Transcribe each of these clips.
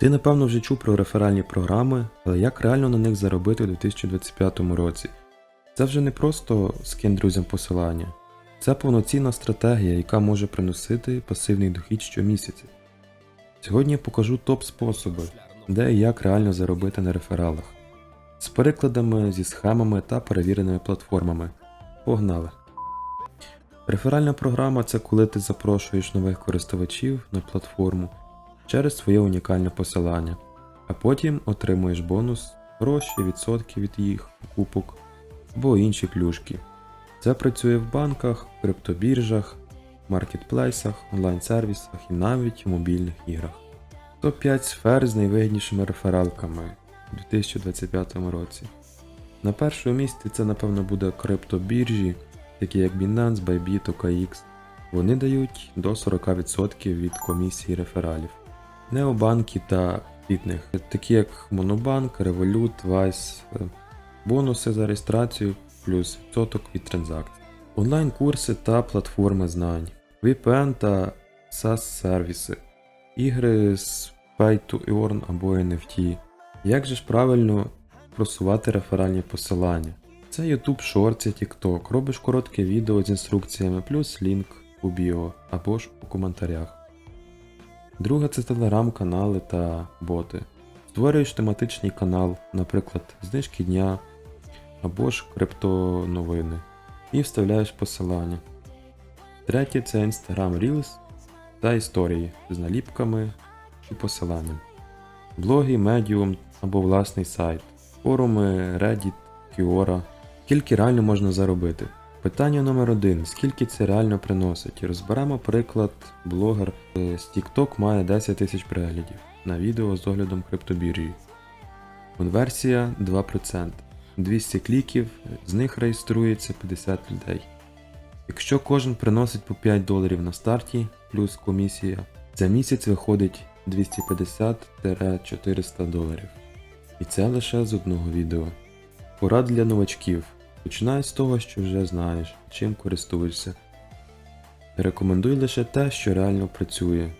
Ти напевно вже чув про реферальні програми, але як реально на них заробити у 2025 році? Це вже не просто скин друзям посилання, це повноцінна стратегія, яка може приносити пасивний дохід щомісяця. Сьогодні я покажу топ способи, де і як реально заробити на рефералах, з перекладами, зі схемами та перевіреними платформами. Погнали! Реферальна програма це коли ти запрошуєш нових користувачів на платформу через своє унікальне посилання, а потім отримуєш бонус, гроші, відсотки від їх покупок або інші плюшки. Це працює в банках, криптобіржах, маркетплейсах, онлайн-сервісах і навіть в мобільних іграх. Топ-5 сфер з найвигіднішими рефералками у 2025 році. На першому місці це, напевно, буде криптобіржі, такі як Binance, Bybit, OKX. Вони дають до 40% від комісії рефералів. Необанки та від такі як Монобанк, Revolut, Vice, е, бонуси за реєстрацію плюс відсоток від транзакцій. Онлайн-курси та платформи знань, VPN та SaaS-сервіси, ігри з Pay to Earn або NFT. Як же ж правильно просувати реферальні посилання? Це YouTube Shorts TikTok. Робиш коротке відео з інструкціями плюс лінк у біо або ж у коментарях. Друге це телеграм-канали та боти. Створюєш тематичний канал, наприклад, знижки дня або ж криптоновини, і вставляєш посилання. Третє це Instagram Reels та історії з наліпками і посиланням. Блоги, Medium або власний сайт, форуми Reddit, Quora. Скільки реально можна заробити? Питання номер один: скільки це реально приносить? Розберемо приклад, блогер з TikTok має 10 тисяч переглядів на відео з оглядом криптобіржі. Конверсія 2%. 200 кліків, з них реєструється 50 людей. Якщо кожен приносить по 5 доларів на старті, плюс комісія, за місяць виходить 250-400 доларів. І це лише з одного відео. Порад для новачків. Починай з того, що вже знаєш, чим користуєшся. Рекомендуй лише те, що реально працює.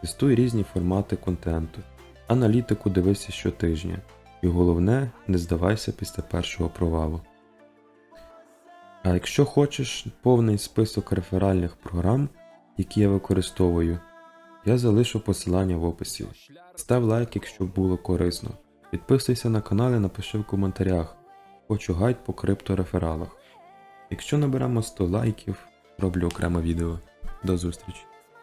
Тестуй різні формати контенту. Аналітику дивися щотижня. І головне, не здавайся після першого провалу. А якщо хочеш повний список реферальних програм, які я використовую, я залишу посилання в описі. Став лайк, якщо було корисно. Підписуйся на канал і напиши в коментарях. Хочу гайд по крипторефералах. Якщо наберемо 100 лайків, роблю окреме відео. До зустрічі!